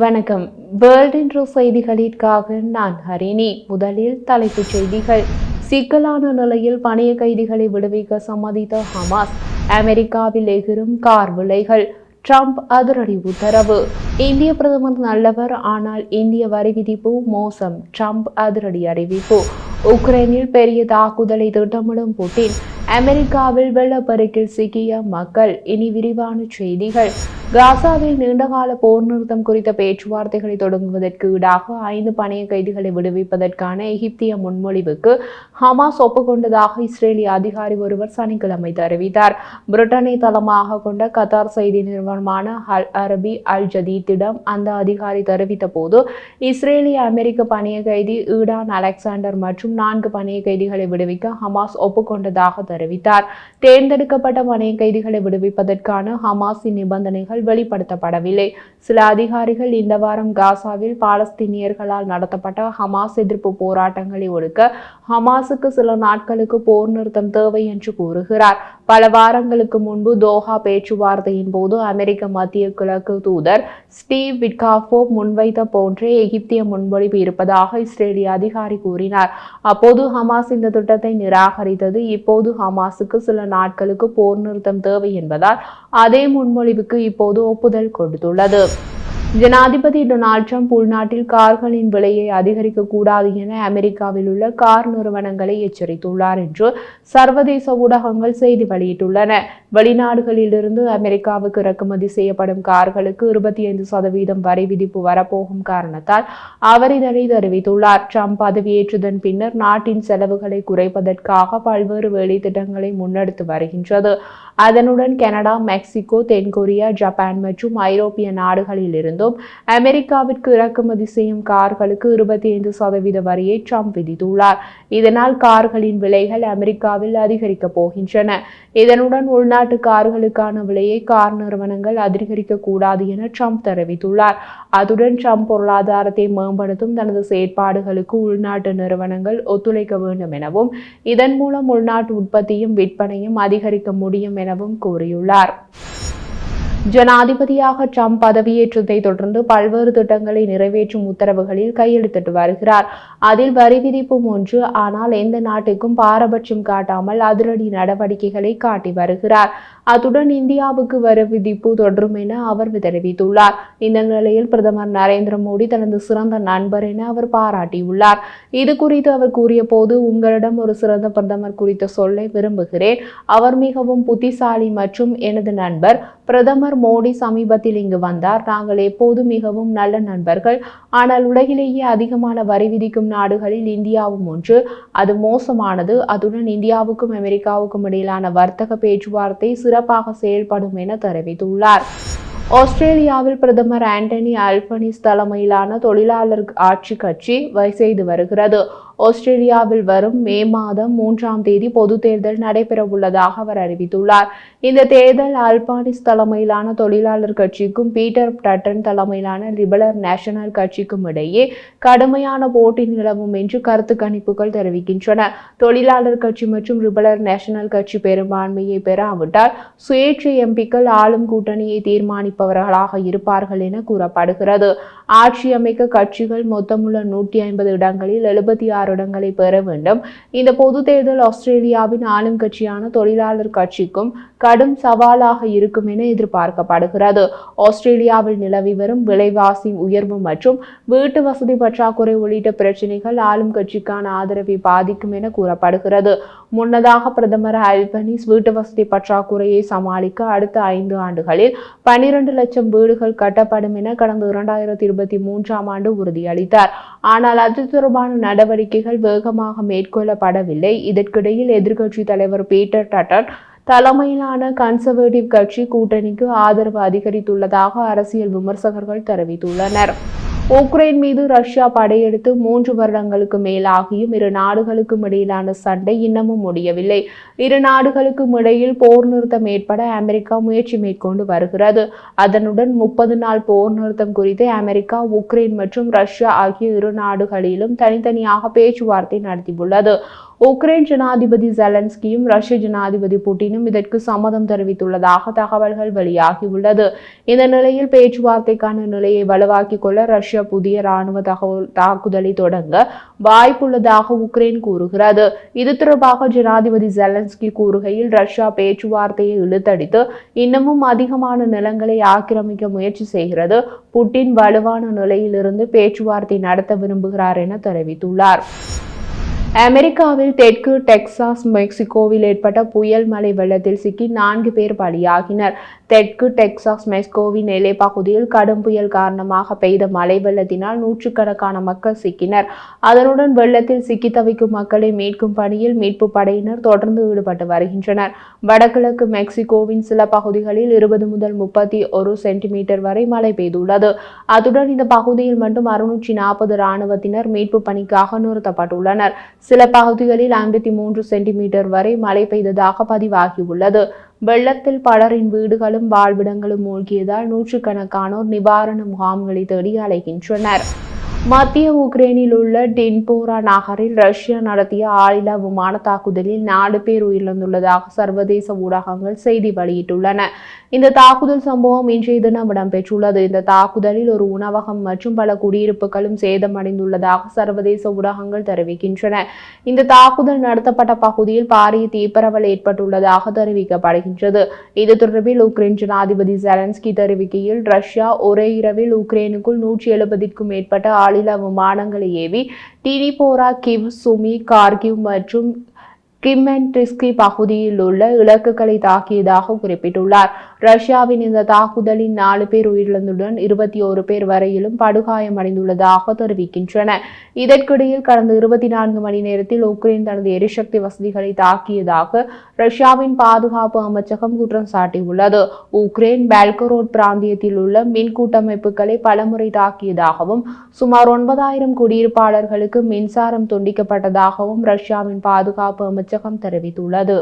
வணக்கம். World intro செய்திகளிற்காக நான் ஹரிணி. முதலில் தலைப்புச் செய்திகள். சிக்கலான நிலையில் பணிய கைதிகளை விடுவிக்க சம்மதித்த ஹமாஸ். அமெரிக்காவில் எகிரும் கார் விலைகள். ட்ரம்ப் அதிரடி உத்தரவு. இந்திய பிரதமர் நல்லவர் ஆனால் இந்திய வரி விதிப்பு மோசம். ட்ரம்ப் அதிரடி அறிவிப்பு. உக்ரைனில் பெரிய தாக்குதலை திட்டமிடும் புட்டின். அமெரிக்காவில் வெள்ளப்பெருக்கில் சிக்கிய மக்கள். இனி விரிவான செய்திகள். காசாவில் நீண்டகால போர் நிறுத்தம் குறித்த பேச்சுவார்த்தைகளை தொடங்குவதற்கு ஈடாக ஐந்து பணைய கைதிகளை விடுவிப்பதற்கான எகிப்திய முன்மொழிவுக்கு ஹமாஸ் ஒப்புக்கொண்டதாக இஸ்ரேலிய அதிகாரி ஒருவர் சனிக்கிழமை தெரிவித்தார். பிரிட்டனை தளமாக கொண்ட கத்தார் செய்தி நிறுவனமான அல் அரபி அல் ஜதீத்திடம் அந்த அதிகாரி தெரிவித்த போது இஸ்ரேலிய அமெரிக்க பணைய கைதி ஈடான் அலெக்சாண்டர் மற்றும் நான்கு பணைய கைதிகளை விடுவிக்க ஹமாஸ் ஒப்புக்கொண்டதாக தெரிவித்தார். தேர்ந்தெடுக்கப்பட்ட பணைய கைதிகளை விடுவிப்பதற்கான ஹமாஸின் நிபந்தனைகள் வெளிப்படுத்தப்படவில்லை. சில அதிகாரிகள் இந்த வாரம் காசாவில் பாலஸ்தீனியர்களால் நடத்தப்பட்ட ஹமாஸ் எதிர்ப்பு போராட்டங்களை ஒடுக்க ஹமாஸுக்கு சில நாட்களுக்கு போர் நிறுத்தம் தேவை என்று கூறுகிறார். பல வாரங்களுக்கு முன்பு தோஹா பேச்சுவார்த்தையின் போது அமெரிக்க மத்திய கிழக்கு தூதர் ஸ்டீவ் விட்காஃபோ முன்வைத்த போன்றே எகிப்திய முன்மொழிவு இருப்பதாக இஸ்ரேலிய அதிகாரி கூறினார். அப்போது ஹமாஸ் இந்த திட்டத்தை நிராகரித்தது. இப்போது ஹமாஸுக்கு சில நாட்களுக்கு போர் நிறுத்தம் தேவை என்பதால் அதே முன்மொழிவுக்கு இப்போது ஒப்புதல் கொடுத்துள்ளது. ஜனாதிபதி டொனால்ட் ட்ரம்ப் உள்நாட்டில் கார்களின் விலையை அதிகரிக்க கூடாது என அமெரிக்காவில் உள்ள கார் நிறுவனங்களை எச்சரித்துள்ளார் என்று சர்வதேச ஊடகங்கள் செய்தி வெளியிட்டுள்ளன. வெளிநாடுகளிலிருந்து அமெரிக்காவுக்கு இறக்குமதி செய்யப்படும் கார்களுக்கு இருபத்தி ஐந்து சதவீதம் வரி விதிப்பு வரப்போகும் காரணத்தால் அவர் இதனை தெரிவித்துள்ளார். ட்ரம்ப் பதவியேற்றதன் பின்னர் நாட்டின் செலவுகளை குறைப்பதற்காக பல்வேறு வேலை திட்டங்களை முன்னெடுத்து வருகின்றது. அதனுடன் கனடா மெக்சிகோ தென்கொரியா ஜப்பான் மற்றும் ஐரோப்பிய நாடுகளில் இருந்தும் அமெரிக்காவிற்கு இறக்குமதி செய்யும் கார்களுக்கு இருபத்தி ஐந்து சதவீத வரியை ட்ரம்ப் விதித்துள்ளார். இதனால் கார்களின் விலைகள் அமெரிக்காவில் அதிகரிக்கப் போகின்றன. இதனுடன் உள்நாட்டு கார்களுக்கான விலையை கார் நிறுவனங்கள் அதிகரிக்க கூடாது என ட்ரம்ப் தெரிவித்துள்ளார். அதுடன் ட்ரம்ப் பொருளாதாரத்தை மேம்படுத்தும் தனது செயற்பாடுகளுக்கு உள்நாட்டு நிறுவனங்கள் ஒத்துழைக்க வேண்டும் எனவும் இதன் மூலம் உள்நாட்டு உற்பத்தியும் விற்பனையும் அதிகரிக்க முடியும் என எனவும் கூறியுள்ளார். ஜனாதிபதியாக ட்ரம்ப் பதவியேற்றதை தொடர்ந்து பல்வேறு திட்டங்களை நிறைவேற்றும் உத்தரவுகளில் கையெழுத்திட்டு வருகிறார். அதில் வரி விதிப்பும் ஒன்று. ஆனால் எந்த நாட்டுக்கும் பாரபட்சம் காட்டாமல் அதிரடி நடவடிக்கைகளை காட்டி வருகிறார். அத்துடன் இந்தியாவுக்கு வரி விதிப்பு தொடரும் என அவர் தெரிவித்துள்ளார். இந்த நிலையில் பிரதமர் நரேந்திர மோடி தனது சிறந்த நண்பர் என அவர் பாராட்டியுள்ளார். இது குறித்து அவர் கூறிய போது உங்களிடம் ஒரு சிறந்த பிரதமர் குறித்த சொல்லை விரும்புகிறேன். அவர் மிகவும் புத்திசாலி மற்றும் எனது நண்பர். பிரதமர் மோடி சமீபத்தில் இங்கு வந்தார். நாங்கள் எப்போது மிகவும் நல்ல நண்பர்கள். ஆனால் உலகிலேயே அதிகமான வரி விதிக்கும் நாடுகளில் இந்தியாவும் ஒன்று. அது மோசமானது. அதுடன் இந்தியாவுக்கும் அமெரிக்காவுக்கும் இடையிலான வர்த்தக பேச்சுவார்த்தை சிறப்பாக செயல்படும் என தெரிவித்துள்ளார். ஆஸ்திரேலியாவில் பிரதமர் ஆண்டனி அல்பனிஸ் தலைமையிலான தொழிலாளர் ஆட்சி கட்சி செய்து வருகிறது. ஆஸ்திரேலியாவில் வரும் மே மாதம் மூன்றாம் தேதி பொது தேர்தல் நடைபெற உள்ளதாக அவர் அறிவித்துள்ளார். இந்த தேர்தல் அல்பானிஸ் தலைமையிலான தொழிலாளர் கட்சிக்கும் பீட்டர் டட்டன் தலைமையிலான லிபரல் நேஷனல் கட்சிக்கும் இடையே கடுமையான போட்டி நிலவும் என்று கருத்து கணிப்புகள் தெரிவிக்கின்றன. தொழிலாளர் கட்சி மற்றும் ரிபலர் நேஷனல் கட்சி பெரும்பான்மையை பெறாவிட்டால் சுயேட்சை எம்பிக்கள் ஆளும் கூட்டணியை தீர்மானிப்பவர்களாக இருப்பார்கள் என கூறப்படுகிறது. ஆட்சி அமைக்க கட்சிகள் மொத்தமுள்ள நூற்றி ஐம்பது இடங்களில் எழுபத்தி ஆறு இடங்களை பெற வேண்டும். இந்த பொது தேர்தல் ஆஸ்திரேலியாவின் ஆளும் கட்சியான தொழிலாளர் கட்சிக்கும் கடும் சவாலாக இருக்கும் என எதிர்பார்க்கப்படுகிறது. ஆஸ்திரேலியாவில் நிலவி வரும் விலைவாசி உயர்வு மற்றும் வீட்டு வசதி பற்றாக்குறை உள்ளிட்ட பிரச்சினைகள் ஆளும் கட்சிக்கான ஆதரவை பாதிக்கும் என கூறப்படுகிறது. முன்னதாக பிரதமர் அல்பனிஸ் வீட்டு வசதி பற்றாக்குறையை சமாளிக்க அடுத்த ஐந்து ஆண்டுகளில் பனிரெண்டு லட்சம் வீடுகள் கட்டப்படும் என கடந்த இரண்டாயிரத்தி இருபத்தி மூன்றாம் ஆண்டு உறுதியளித்தார். ஆனால் அது தொடர்பான நடவடிக்கைகள் வேகமாக மேற்கொள்ளப்படவில்லை. இதற்கிடையில் எதிர்க்கட்சி தலைவர் பீட்டர் டட்டன் தலைமையிலான கன்சர்வேட்டிவ் கட்சி கூட்டணிக்கு ஆதரவு அதிகரித்துள்ளதாக அரசியல் விமர்சகர்கள் தெரிவித்துள்ளனர். உக்ரைன் மீது ரஷ்யா படையெடுத்து மூன்று வருடங்களுக்கு மேலாகியும் இரு நாடுகளுக்கும் இடையிலான சண்டை இன்னமும் முடியவில்லை. இரு நாடுகளுக்கும் இடையில் போர் நிறுத்தம் ஏற்பட அமெரிக்கா முயற்சி மேற்கொண்டு வருகிறது. அதனுடன் முப்பது நாள் போர் நிறுத்தம் குறித்து அமெரிக்கா உக்ரைன் மற்றும் ரஷ்யா ஆகிய இரு நாடுகளிலும் தனித்தனியாக பேச்சுவார்த்தை நடத்தியுள்ளது. உக்ரைன் ஜனாதிபதி ஜெலன்ஸ்கியும் ரஷ்ய ஜனாதிபதி புட்டினும் இதற்கு சம்மதம் தெரிவித்துள்ளதாக தகவல்கள் வெளியாகியுள்ளது. இந்த நிலையில் பேச்சுவார்த்தைக்கான நிலையை வலுவாக்கிக் கொள்ள ரஷ்யா புதிய ராணுவ தகவல் தாக்குதலை தொடங்க வாய்ப்புள்ளதாக உக்ரைன் கூறுகிறது. இது தொடர்பாக ஜனாதிபதி ஜெலன்ஸ்கி கூறுகையில் ரஷ்யா பேச்சுவார்த்தையை இழுத்தடித்து இன்னமும் அதிகமான நிலங்களை ஆக்கிரமிக்க முயற்சி செய்கிறது. புட்டின் வலுவான நிலையிலிருந்து பேச்சுவார்த்தை நடத்த விரும்புகிறார் என தெரிவித்துள்ளார். அமெரிக்காவில் தெற்கு டெக்சாஸ் மெக்சிகோவில் ஏற்பட்ட புயல் மழை வெள்ளத்தில் சிக்கி நான்கு பேர் பலியாகினர். தெற்கு டெக்சாஸ் மெஸ்கோவின் எல்லை பகுதியில் கடும் புயல் காரணமாக பெய்த மழை வெள்ளத்தினால் நூற்றுக்கணக்கான மக்கள் சிக்கினர். அதனுடன் வெள்ளத்தில் சிக்கி தவிக்கும் மக்களை மீட்கும் பணியில் மீட்பு படையினர் தொடர்ந்து ஈடுபட்டு வருகின்றனர். வடகிழக்கு மெக்சிகோவின் சில பகுதிகளில் இருபது முதல் முப்பத்தி ஒரு சென்டிமீட்டர் வரை மழை பெய்துள்ளது. அத்துடன் இந்த பகுதியில் மட்டும் அறுநூற்றி நாற்பது ராணுவத்தினர் மீட்பு பணிக்காக நிறுத்தப்பட்டுள்ளனர். சில பகுதிகளில் ஐம்பத்தி மூன்று சென்டிமீட்டர் வரை மழை பெய்ததாக பதிவாகியுள்ளது. வெள்ளத்தில் பலரின் வீடுகளும் வாழ்விடங்களும் மூழ்கியதால் நூற்றுக்கணக்கானோர் நிவாரண முகாம்களை தேடி அலைகின்றனர். மத்திய உக்ரைனில் உள்ள டின்போரா நகரில் ரஷ்யா நடத்திய ஆளில்லா விமான தாக்குதலில் நாலு பேர் உயிரிழந்துள்ளதாக சர்வதேச ஊடகங்கள் செய்தி வெளியிட்டுள்ளன. இந்த தாக்குதல் சம்பவம் இன்றைய தினம் இடம்பெற்றுள்ளது. இந்த தாக்குதலில் ஒரு உணவகம் மற்றும் பல குடியிருப்புகளும் சேதமடைந்துள்ளதாக சர்வதேச ஊடகங்கள் தெரிவிக்கின்றன. இந்த தாக்குதல் நடத்தப்பட்ட பகுதியில் பாரிய தீப்பரவல் ஏற்பட்டுள்ளதாக தெரிவிக்கப்படுகின்றது. இது தொடர்பில் உக்ரைன் ஜனாதிபதி ஜெலன்ஸ்கி தெரிவிக்கையில் ரஷ்யா ஒரே இரவில் உக்ரைனுக்குள் நூற்றி எழுபதிற்கும் மேற்பட்ட ஆளில்லா விமானங்களை ஏவி டினிபோரா கிவ் சுமி கார்கிவ் மற்றும் கிம்மென்ட்ரிஸ்கி பகுதியில் உள்ள இலக்குகளை தாக்கியதாக குறிப்பிட்டுள்ளார். ரஷ்யாவின் இந்த தாக்குதலில் நாலு பேர் உயிரிழந்துடன் இருபத்தி ஓரு பேர் வரையிலும் படுகாயமடைந்துள்ளதாக தெரிவிக்கின்றன. இதற்கிடையில் கடந்த இருபத்தி நான்கு மணி நேரத்தில் உக்ரைன் தனது எரிசக்தி வசதிகளை தாக்கியதாக ரஷ்யாவின் பாதுகாப்பு அமைச்சகம் குற்றம் சாட்டியுள்ளது. உக்ரைன் பெல்கரோட் பிராந்தியத்தில் உள்ள மின் கூட்டமைப்புகளை பலமுறை தாக்கியதாகவும் சுமார் ஒன்பதாயிரம் குடியிருப்பாளர்களுக்கு மின்சாரம் துண்டிக்கப்பட்டதாகவும் ரஷ்யாவின் பாதுகாப்பு அமைச்சர் அமைச்சகம் தெரிவித்துள்ளது.